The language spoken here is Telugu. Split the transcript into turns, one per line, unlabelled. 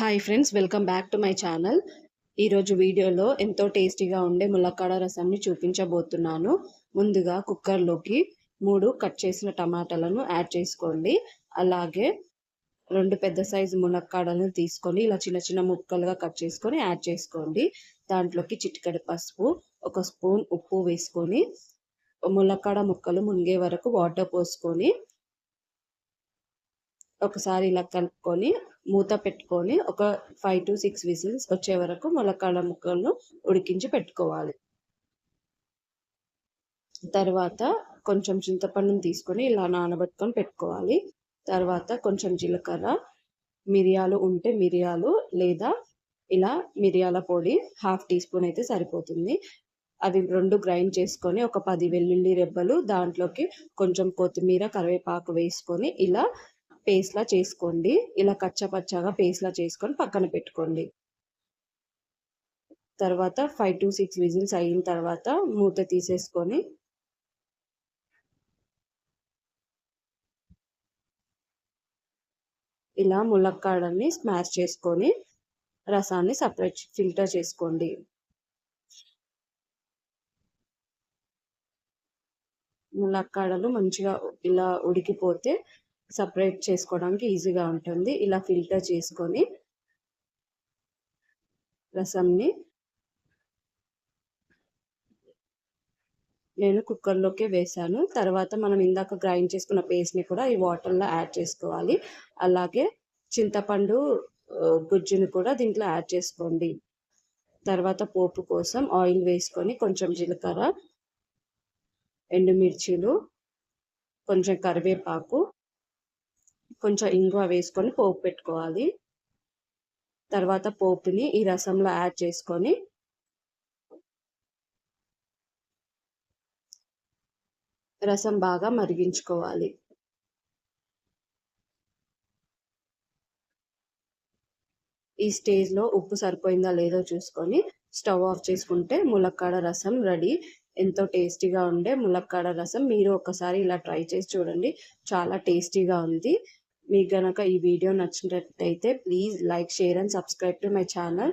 Hi friends welcome back to my channel ఈరోజు వీడియోలో ఎంతో టేస్టీగా ఉండే ములక్కాడ రసాన్ని చూపించబోతున్నాను. ముందుగా కుక్కర్లోకి మూడు కట్ చేసిన టమాటాలను యాడ్ చేసుకోండి. అలాగే రెండు పెద్ద సైజు మునక్కాడలను తీసుకొని ఇలా చిన్న చిన్న ముక్కలుగా కట్ చేసుకొని యాడ్ చేసుకోండి. దాంట్లోకి చిటికడి పసుపు ఒక స్పూన్ ఉప్పు వేసుకొని ములక్కాడ ముక్కలు మునిగే వరకు వాటర్ పోసుకొని ఒకసారి ఇలా కలుపుకొని మూత పెట్టుకొని ఒక ఫైవ్ టు సిక్స్ విజిల్స్ వచ్చే వరకు ములక్కాడ ముక్కలను ఉడికించి పెట్టుకోవాలి. తర్వాత కొంచెం చింతపండుని తీసుకొని ఇలా నానబెట్టుకొని పెట్టుకోవాలి. తర్వాత కొంచెం జీలకర్ర మిరియాలు ఉంటే మిరియాలు లేదా ఇలా మిరియాల పొడి హాఫ్ టీ స్పూన్ అయితే సరిపోతుంది. అవి రెండు గ్రైండ్ చేసుకొని ఒక పది వెల్లుల్లి రెబ్బలు దాంట్లోకి కొంచెం కొత్తిమీర కరివేపాకు వేసుకొని ఇలా పేస్ట్లా చేసుకోండి. ఇలా కచ్చపచ్చగా పేస్ట్లా చేసుకొని పక్కన పెట్టుకోండి. తర్వాత ఫైవ్ టు సిక్స్ విజిల్స్ అయిన తర్వాత మూత తీసేసుకొని ఇలా ములక్కాడని స్మాష్ చేసుకొని రసాన్ని సపరేట్ ఫిల్టర్ చేసుకోండి. ములక్కాడలు మంచిగా ఇలా ఉడికిపోతే సపరేట్ చేసుకోవడానికి ఈజీగా ఉంటుంది. ఇలా ఫిల్టర్ చేసుకొని రసంని నేను కుక్కర్లోకే వేసాను. తర్వాత మనం ఇందాక గ్రైండ్ చేసుకున్న పేస్ట్ని కూడా ఈ వాటర్లో యాడ్ చేసుకోవాలి. అలాగే చింతపండు గుజ్జుని కూడా దీంట్లో యాడ్ చేసుకోండి. తర్వాత పోపు కోసం ఆయిల్ వేసుకొని కొంచెం జీలకర్ర ఎండుమిర్చీలు కొంచెం కరివేపాకు కొంచెం ఇంగువ వేసుకొని పోపు పెట్టుకోవాలి. తర్వాత పోపుని ఈ రసంలో యాడ్ చేసుకొని రసం బాగా మరిగించుకోవాలి. ఈ స్టేజ్లో ఉప్పు సరిపోయిందా లేదో చూసుకొని స్టవ్ ఆఫ్ చేసుకుంటే ములక్కాడ రసం రెడీ. ఎంతో టేస్టీగా ఉండే ములక్కాడ రసం మీరు ఒకసారి ఇలా ట్రై చేసి చూడండి. చాలా టేస్టీగా ఉంది. మీకు గనక ఈ వీడియో నచ్చినట్టయితే please like share and subscribe to my channel.